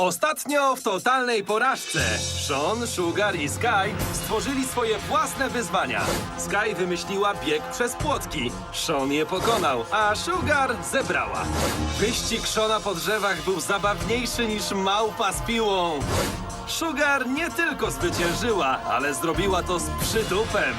Ostatnio w totalnej porażce Sean, Sugar i Sky stworzyli swoje własne wyzwania. Sky wymyśliła bieg przez płotki. Sean je pokonał, a Sugar zebrała. Wyścig Shona po drzewach był zabawniejszy niż małpa z piłą. Sugar nie tylko zwyciężyła, ale zrobiła to z przytupem.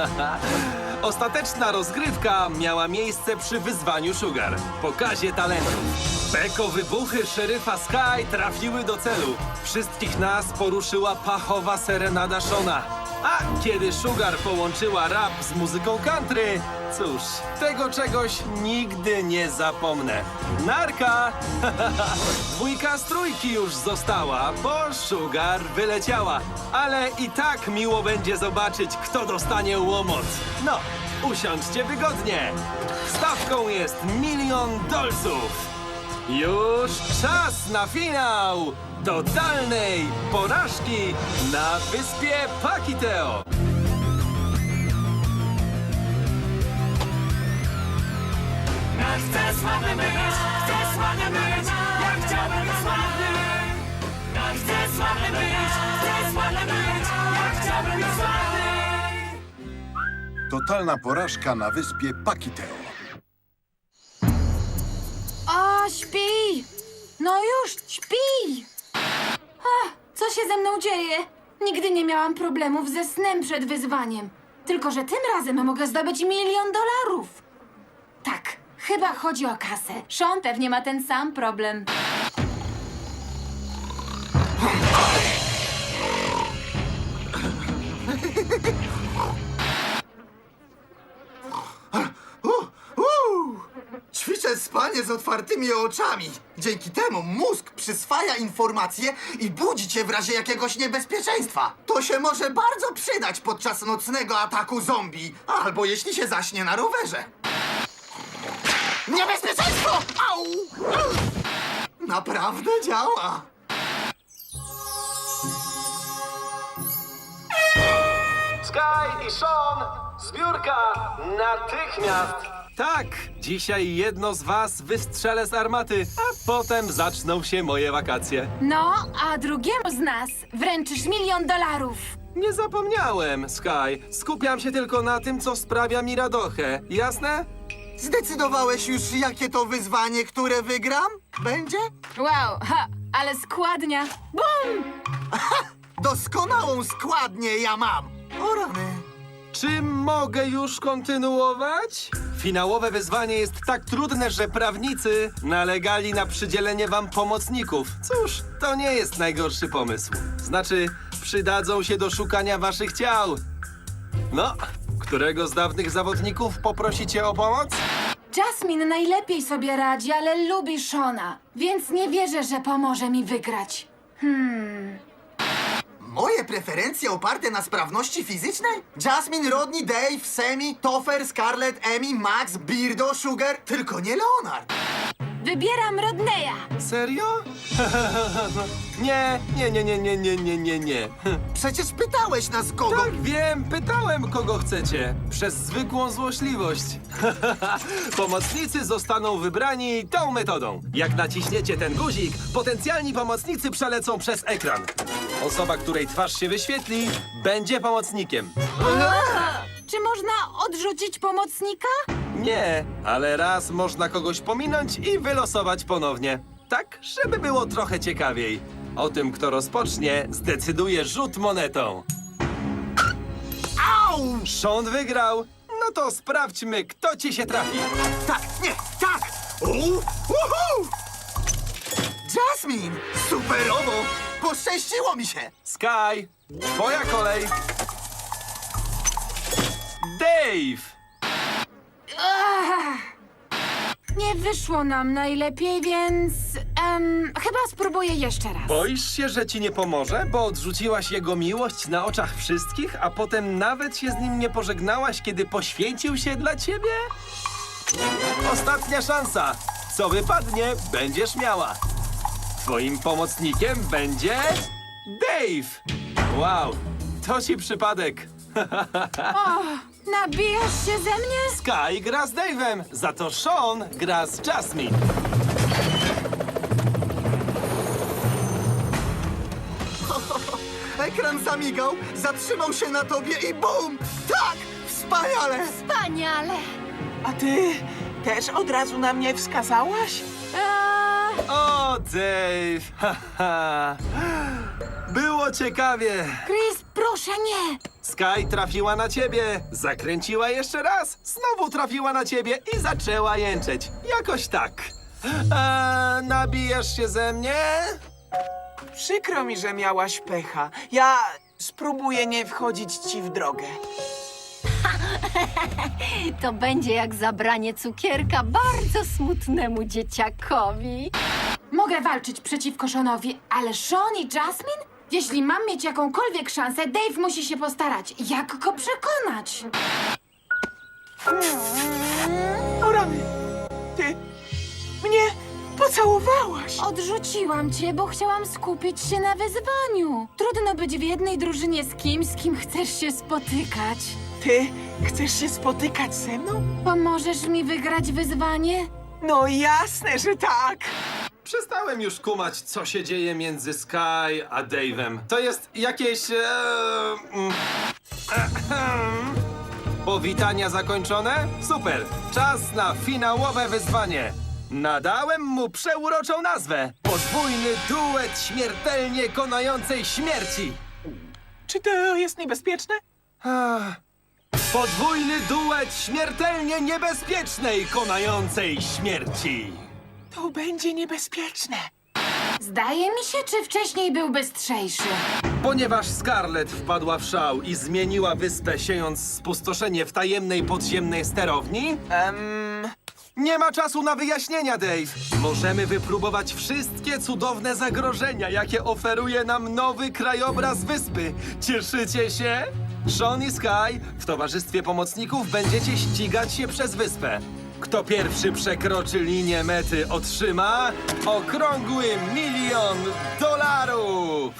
Ostateczna rozgrywka miała miejsce przy wyzwaniu Sugar, pokazie talentów. Beko wybuchy szeryfa Sky trafiły do celu. Wszystkich nas poruszyła pachowa serenada Shona. A kiedy Sugar połączyła rap z muzyką country, cóż, tego czegoś nigdy nie zapomnę. Narka! Dwójka z trójki już została, bo Sugar wyleciała. Ale i tak miło będzie zobaczyć, kto dostanie łomot. No, usiądźcie wygodnie. Stawką jest milion dolców. Już czas na finał totalnej porażki na wyspie Pakiteo. Chcę sławny być, chcę sławny być, ja chciałbym być sławny. Chcę sławny być, chcę sławny być, ja chciałbym być sławny. Totalna porażka na wyspie Pakiteo. Śpi! No już, śpi! Ach, co się ze mną dzieje? Nigdy nie miałam problemów ze snem przed wyzwaniem. Tylko, że tym razem mogę zdobyć milion dolarów. Tak, chyba chodzi o kasę. Sean pewnie ma ten sam problem. Z otwartymi oczami. Dzięki temu mózg przyswaja informacje i budzi cię w razie jakiegoś niebezpieczeństwa. To się może bardzo przydać podczas nocnego ataku zombie, albo jeśli się zaśnie na rowerze. Niebezpieczeństwo! Au! Naprawdę działa. Sky i Sean, zbiórka natychmiast! Tak, dzisiaj jedno z was wystrzelę z armaty, a potem zaczną się moje wakacje. No, a drugiemu z nas wręczysz milion dolarów. Nie zapomniałem, Sky. Skupiam się tylko na tym, co sprawia mi radochę. Jasne? Zdecydowałeś już, jakie to wyzwanie, które wygram? Będzie? Wow, ha, ale składnia. Bum! Doskonałą składnię ja mam. O rany. Czy mogę już kontynuować? Finałowe wyzwanie jest tak trudne, że prawnicy nalegali na przydzielenie wam pomocników. Cóż, to nie jest najgorszy pomysł. Znaczy, przydadzą się do szukania waszych ciał. No, którego z dawnych zawodników poprosicie o pomoc? Jasmine najlepiej sobie radzi, ale lubi Shona, więc nie wierzę, że pomoże mi wygrać. Moje preferencje oparte na sprawności fizycznej? Jasmine, Rodney, Dave, Semi, Toffer, Scarlett, Emmy, Max, Birdo, Sugar, tylko nie Leonard. Wybieram Rodneya. Serio? nie, nie, nie, nie, nie, nie, nie, nie, nie. Przecież pytałeś nas kogo... Tak, wiem, pytałem, kogo chcecie. Przez zwykłą złośliwość. Pomocnicy zostaną wybrani tą metodą. Jak naciśniecie ten guzik, potencjalni pomocnicy przelecą przez ekran. Osoba, której twarz się wyświetli, będzie pomocnikiem. Czy można odrzucić pomocnika? Nie, ale raz można kogoś pominąć i wylosować ponownie. Tak, żeby było trochę ciekawiej. O tym, kto rozpocznie, zdecyduje rzut monetą. Au! Sean wygrał. No to sprawdźmy, kto ci się trafi. Tak, nie, tak! Uhu! Jasmine! Superowo! Poszczęściło mi się! Sky, twoja kolej. Dave! Nie wyszło nam najlepiej, więc em, chyba spróbuję jeszcze raz. Boisz się, że ci nie pomoże, bo odrzuciłaś jego miłość na oczach wszystkich, a potem nawet się z nim nie pożegnałaś, kiedy poświęcił się dla ciebie? Ostatnia szansa. Co wypadnie, będziesz miała. Twoim pomocnikiem będzie Dave. Wow, to ci przypadek. Nabijasz się ze mnie? Sky gra z Dave'em, za to Sean gra z Jasmine. Ekran zamigał, zatrzymał się na tobie i bum! Tak! Wspaniale! Wspaniale! A ty też od razu na mnie wskazałaś? Eee. O, Dave, haha. Było ciekawie. Chris, proszę nie! Sky trafiła na ciebie, zakręciła jeszcze raz, znowu trafiła na ciebie i zaczęła jęczeć. Jakoś tak. Eee, nabijasz się ze mnie? Przykro mi, że miałaś pecha. Ja spróbuję nie wchodzić ci w drogę. To będzie jak zabranie cukierka bardzo smutnemu dzieciakowi. Mogę walczyć przeciwko Seanowi, ale Sean i Jasmine? Jeśli mam mieć jakąkolwiek szansę, Dave musi się postarać. Jak go przekonać? O rany! Ty mnie pocałowałaś! Odrzuciłam cię, bo chciałam skupić się na wyzwaniu. Trudno być w jednej drużynie z kimś, z kim chcesz się spotykać. Ty chcesz się spotykać ze mną? Pomożesz mi wygrać wyzwanie? No jasne, że tak! Przestałem już kumać, co się dzieje między Sky a Dave'em. To jest jakieś... E, mm, ehem. Powitania zakończone? Super! Czas na finałowe wyzwanie. Nadałem mu przeuroczą nazwę. Podwójny duet śmiertelnie konającej śmierci. Czy to jest niebezpieczne? Podwójny duet śmiertelnie niebezpiecznej konającej śmierci. To będzie niebezpieczne. Zdaje mi się, czy wcześniej był bystrzejszy. Ponieważ Scarlett wpadła w szał i zmieniła wyspę, siejąc spustoszenie w tajemnej podziemnej sterowni, Em, nie ma czasu na wyjaśnienia, Dave. Możemy wypróbować wszystkie cudowne zagrożenia, jakie oferuje nam nowy krajobraz wyspy. Cieszycie się? Sean i Sky w towarzystwie pomocników będziecie ścigać się przez wyspę. Kto pierwszy przekroczy linię mety, otrzyma okrągły milion dolarów!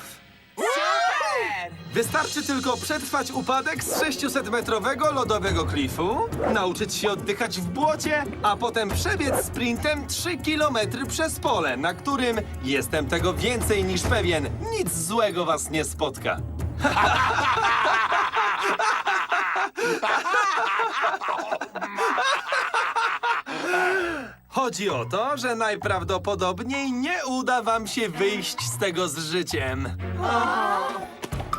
super! Wystarczy tylko przetrwać upadek z 600-metrowego lodowego klifu, nauczyć się oddychać w błocie, a potem przebiec sprintem 3 km przez pole, na którym, jestem tego więcej niż pewien, nic złego was nie spotka. Chodzi o to, że najprawdopodobniej nie uda wam się wyjść z tego z życiem.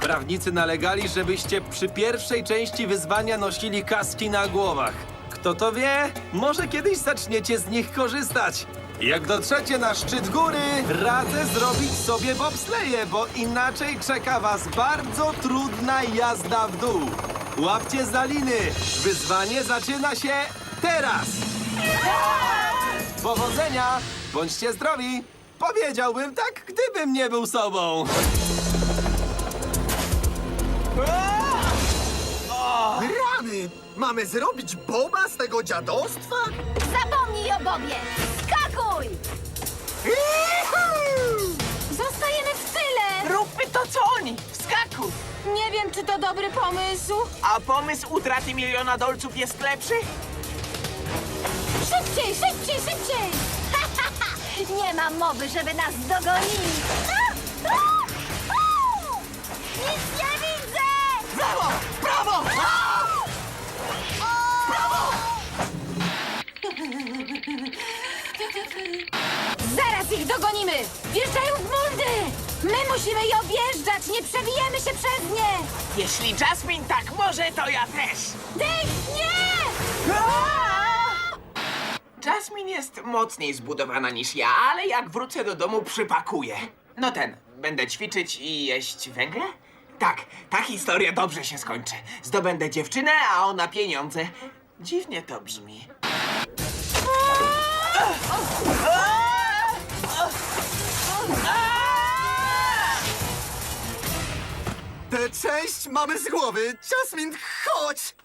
Prawnicy nalegali, żebyście przy pierwszej części wyzwania nosili kaski na głowach. Kto to wie, może kiedyś zaczniecie z nich korzystać. Jak dotrzecie na szczyt góry, radzę zrobić sobie bobsleje, bo inaczej czeka was bardzo trudna jazda w dół. Łapcie za liny. Wyzwanie zaczyna się teraz. Powodzenia! Bądźcie zdrowi! Powiedziałbym tak, gdybym nie był sobą. Rany! Mamy zrobić boba z tego dziadostwa? Zapomnij o Bobie! Skakuj! Zostajemy w tyle! Róbmy to, co oni! Wskakuj! Nie wiem, czy to dobry pomysł. A pomysł utraty miliona dolców jest lepszy? Szybciej, szybciej, szybciej! Nie ma mowy, żeby nas dogonili! A! A! A! Nic nie widzę! Brawo! Brawo! A! Zaraz ich dogonimy! Wjeżdżają w muldy! My musimy je objeżdżać! Nie przebijemy się przez nie! Jeśli Jasmine tak może, to ja też! Dave, nie! Jasmine jest mocniej zbudowana niż ja, ale jak wrócę do domu, przypakuję. No ten, będę ćwiczyć i jeść węgle? Tak, ta historia dobrze się skończy. Zdobędę dziewczynę, a ona pieniądze. Dziwnie to brzmi. Tę część mamy z głowy. Jasmine, chodź!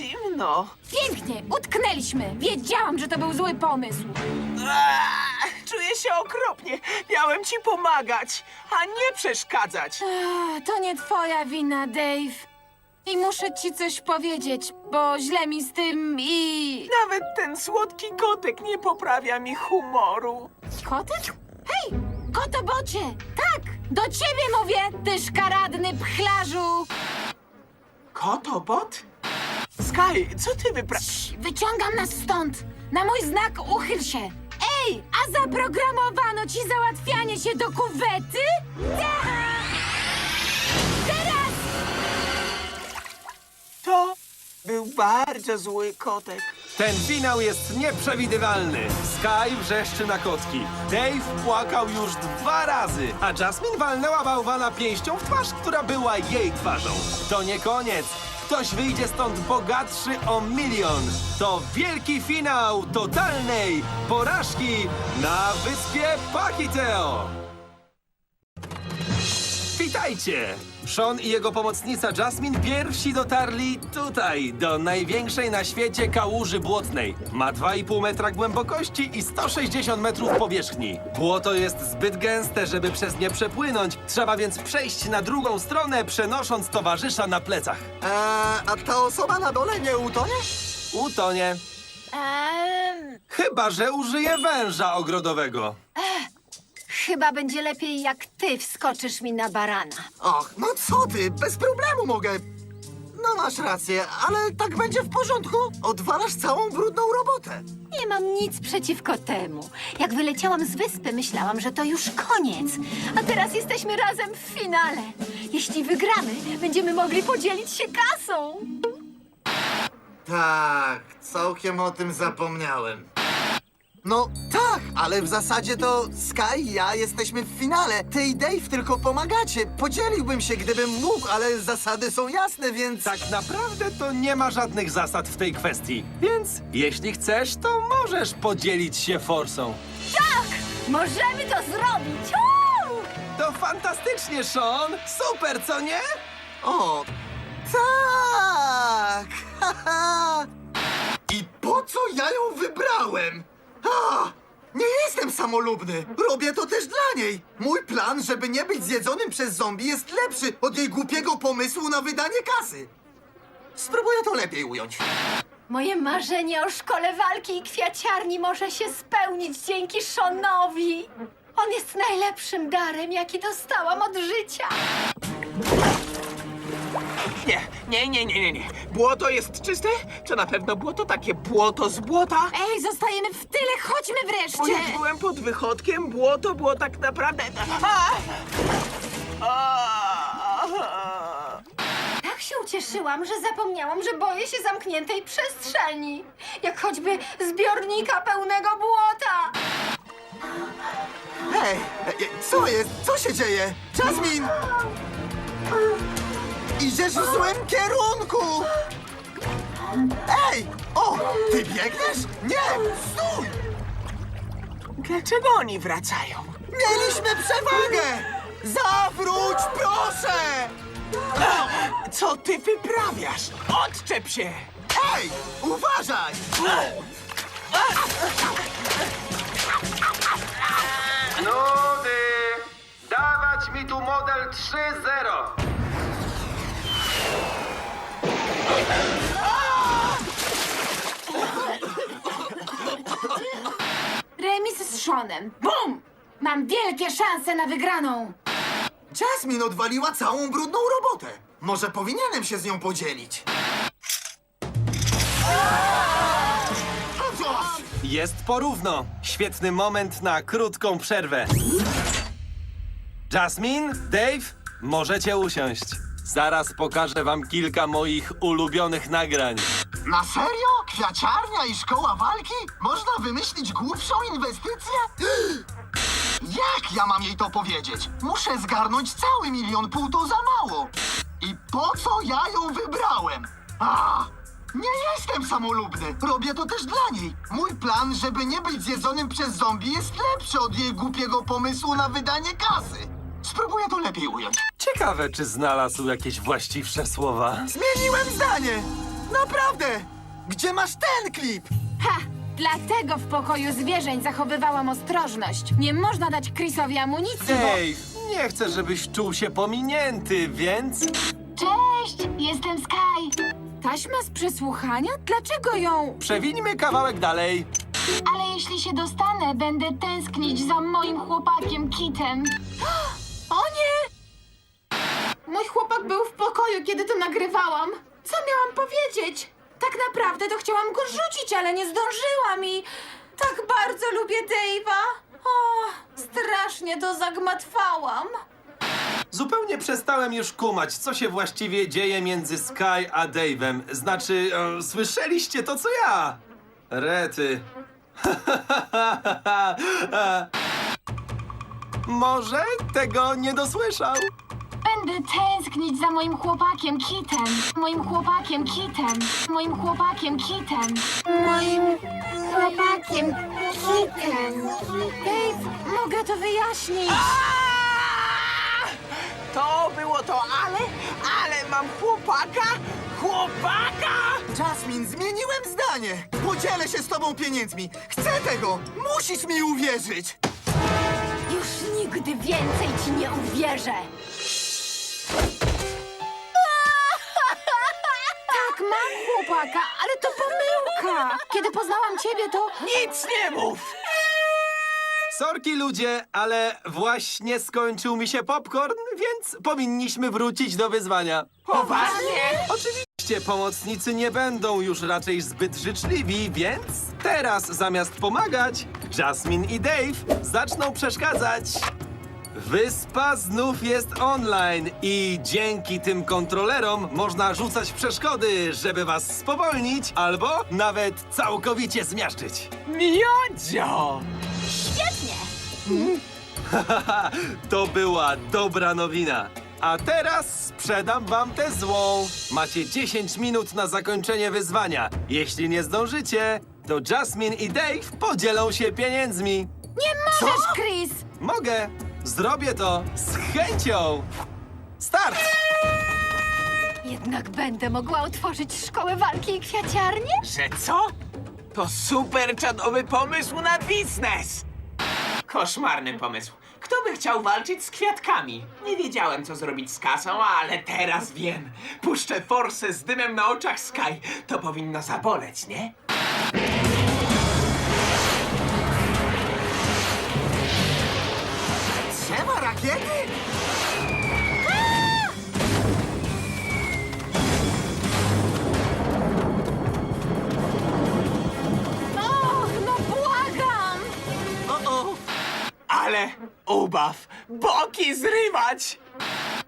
Zimno. Pięknie, utknęliśmy. Wiedziałam, że to był zły pomysł. Aaa, Czuję się okropnie. Miałem ci pomagać, a nie przeszkadzać. Ach, To nie twoja wina, Dave. I muszę ci coś powiedzieć, bo źle mi z tym i... Nawet ten słodki kotek nie poprawia mi humoru. Kotek? Hej, kotobocie! Tak, do ciebie mówię, ty szkaradny pchlarzu! Kotobot? Sky, co ty wypra... Wyciągam nas stąd! Na mój znak uchyl się! Ej, a zaprogramowano ci załatwianie się do kuwety? Tak! Teraz! To był bardzo zły kotek. Ten finał jest nieprzewidywalny. Sky wrzeszczy na kotki. Dave płakał już dwa razy, a Jasmine walnęła bałwana pięścią w twarz, która była jej twarzą. To nie koniec. Ktoś wyjdzie stąd bogatszy o milion. To wielki finał totalnej porażki na wyspie Pakiteo. Witajcie! Sean i jego pomocnica Jasmine pierwsi dotarli tutaj, do największej na świecie kałuży błotnej. Ma 2,5 metra głębokości i 160 metrów powierzchni. Błoto jest zbyt gęste, żeby przez nie przepłynąć. Trzeba więc przejść na drugą stronę, przenosząc towarzysza na plecach. Eee, a ta osoba na dole nie utonie? Utonie. Ehm, Chyba, że użyje węża ogrodowego. Chyba będzie lepiej, jak ty wskoczysz mi na barana. Och, no co ty, bez problemu mogę. No masz rację, ale tak będzie w porządku. Odwalasz całą brudną robotę. Nie mam nic przeciwko temu. Jak wyleciałam z wyspy, myślałam, że to już koniec. A teraz jesteśmy razem w finale. Jeśli wygramy, będziemy mogli podzielić się kasą. Tak, całkiem o tym zapomniałem. No tak, ale w zasadzie to Sky i ja jesteśmy w finale. Ty i Dave tylko pomagacie. Podzieliłbym się, gdybym mógł, ale zasady są jasne, więc... Tak naprawdę to nie ma żadnych zasad w tej kwestii. Więc jeśli chcesz, to możesz podzielić się forsą. Tak! Możemy to zrobić! Uuu! To fantastycznie, Sean! Super, co nie? O, tak! I po co ja ją wybrałem? A, nie jestem samolubny. Robię to też dla niej. Mój plan, żeby nie być zjedzonym przez zombie, jest lepszy od jej głupiego pomysłu na wydanie kasy. Spróbuję to lepiej ująć. Moje marzenie o szkole walki i kwiaciarni może się spełnić dzięki Seanowi. On jest najlepszym darem, jaki dostałam od życia. Nie, nie, nie, nie, nie, nie. Błoto jest czyste? Czy na pewno błoto takie błoto z błota? Ej, zostajemy w tyle, chodźmy Bo wreszcie! jak byłem pod wychodkiem, błoto było tak naprawdę... A! A! Tak się ucieszyłam, że zapomniałam, że boję się zamkniętej przestrzeni. Jak choćby zbiornika pełnego błota. Hej, e, e, co jest? Co się dzieje? Jasmine! Idziesz w złym kierunku! Ej! O! Ty biegniesz? Nie! Stój! Dlaczego oni wracają? Mieliśmy przewagę! Zawróć, proszę! Co ty wyprawiasz? Odczep się! Ej! Uważaj! Nudy! Dawać mi tu model 3.0! Remis z Seanem. Bum! Mam wielkie szanse na wygraną! Jasmine odwaliła całą brudną robotę. Może powinienem się z nią podzielić. Jest porówno. Świetny moment na krótką przerwę. Jasmine, Dave, możecie usiąść. Zaraz pokażę wam kilka moich ulubionych nagrań. Na serio? Kwiaciarnia i szkoła walki? Można wymyślić głupszą inwestycję? Jak ja mam jej to powiedzieć? Muszę zgarnąć cały milion pół, to za mało. I po co ja ją wybrałem? A, nie jestem samolubny. Robię to też dla niej. Mój plan, żeby nie być zjedzonym przez zombie, jest lepszy od jej głupiego pomysłu na wydanie kasy. Spróbuję to lepiej ująć. Ciekawe, czy znalazł jakieś właściwsze słowa. Zmieniłem zdanie! Naprawdę! Gdzie masz ten klip? Ha! Dlatego w pokoju zwierzeń zachowywałam ostrożność. Nie można dać Chrisowi amunicji, bo... Dave, nie chcę, żebyś czuł się pominięty, więc... Cześć, Cześć, jestem Sky. Taśma z przesłuchania? Dlaczego ją? Przewińmy kawałek dalej. Ale jeśli się dostanę, będę tęsknić za moim chłopakiem Kitem. O nie! Mój chłopak był w pokoju, kiedy to nagrywałam. Co miałam powiedzieć? Tak naprawdę to chciałam go rzucić, ale nie zdążyłam i tak bardzo lubię Dave'a. O, strasznie to zagmatwałam. Zupełnie przestałem już kumać, co się właściwie dzieje między Sky a Dave'em. Znaczy, e, słyszeliście to, co ja? Rety. Może tego nie dosłyszał? Będę tęsknić za moim chłopakiem Kitem. Moim chłopakiem Kitem. Moim chłopakiem Kitem. Moim chłopakiem Kitem. Dave, mogę to wyjaśnić. To było to, ale, ale mam chłopaka, chłopaka! Jasmine, zmieniłem zdanie. Podzielę się z tobą pieniędzmi. Chcę tego. Musisz mi uwierzyć. Już nigdy więcej ci nie uwierzę. Tak, mam chłopaka, ale to pomyłka. Kiedy poznałam ciebie, to... Nic nie mów! Sorki ludzie, ale właśnie skończył mi się popcorn, więc powinniśmy wrócić do wyzwania. Poważnie? Oczywiście pomocnicy nie będą już raczej zbyt życzliwi, więc teraz zamiast pomagać, Jasmine i Dave zaczną przeszkadzać. Wyspa znów jest online i dzięki tym kontrolerom można rzucać przeszkody, żeby was spowolnić albo nawet całkowicie zmiażdżyć. Miodzio! Świetnie! Haha, to była dobra nowina. A teraz sprzedam wam tę złą. Macie 10 minut na zakończenie wyzwania. Jeśli nie zdążycie, to Jasmine i Dave podzielą się pieniędzmi. Nie możesz, Chris! Mogę. Zrobię to z chęcią. Start! Jednak będę mogła otworzyć szkołę walki i kwiaciarnię? Że co? To super czadowy pomysł na biznes! Koszmarny pomysł. Kto by chciał walczyć z kwiatkami? Nie wiedziałem, co zrobić z kasą, ale teraz wiem. Puszczę forsę z dymem na oczach Sky. To powinno zaboleć, nie? Rakiety? Och, no błagam! O-o. Ale ubaw! Boki zrywać!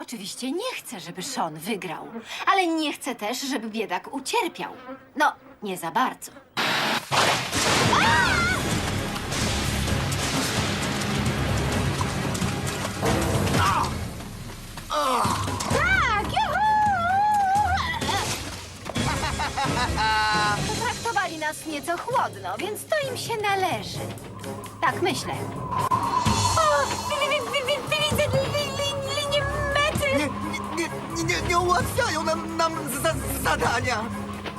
Oczywiście nie chcę, żeby Sean wygrał, ale nie chcę też, żeby biedak ucierpiał. No, nie za bardzo. Więc to im się należy. Tak myślę. O, wi- wi- wi- wi- widzę li- li- li- linię mety! Nie, nie, nie, nie, nie ułatwiają nam, nam za, zadania.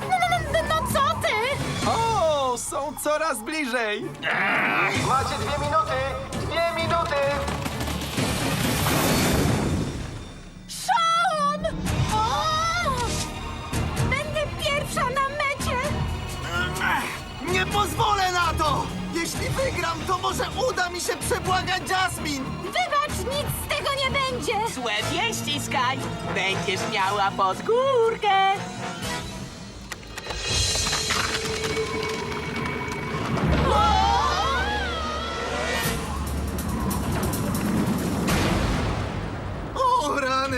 No, no, no, no co ty? O, są coraz bliżej. Macie. Dwie minuty. Jeśli wygram, to może uda mi się przebłagać Jasmine! Wybacz, nic z tego nie będzie! Złe wieści, Sky! Będziesz miała podgórkę! O, rany,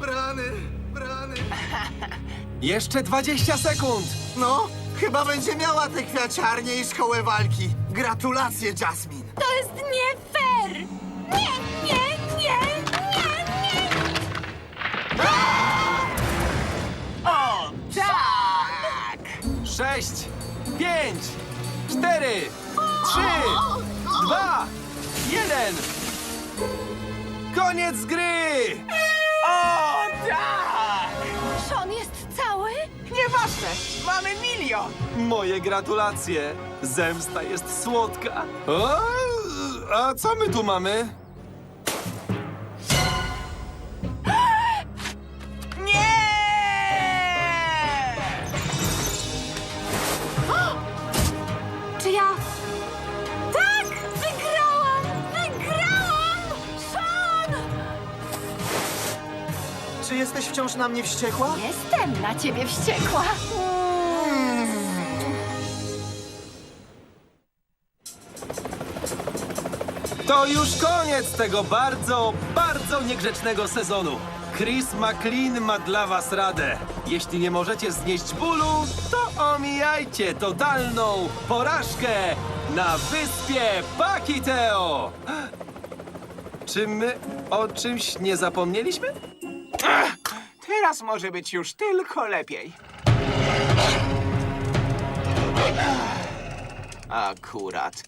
rany, rany. Jeszcze 20 sekund. No, chyba będzie miała tę kwiaciarnię i szkołę walki. Gratulacje, Jasmine. To jest nie fair! Nie, nie, nie, nie, nie! O, tak! Sześć, pięć, cztery, trzy, dwa, jeden. Koniec gry! Jasne, mamy milion! Moje gratulacje! Zemsta jest słodka. O, a co my tu mamy? Nie! Czy ja wciąż na mnie wściekła? Jestem na ciebie wściekła. To już koniec tego bardzo, bardzo niegrzecznego sezonu. Chris McLean ma dla was radę. Jeśli nie możecie znieść bólu, to omijajcie totalną porażkę na wyspie Pakiteo. Czy my o czymś nie zapomnieliśmy? Teraz może być już tylko lepiej. Akurat.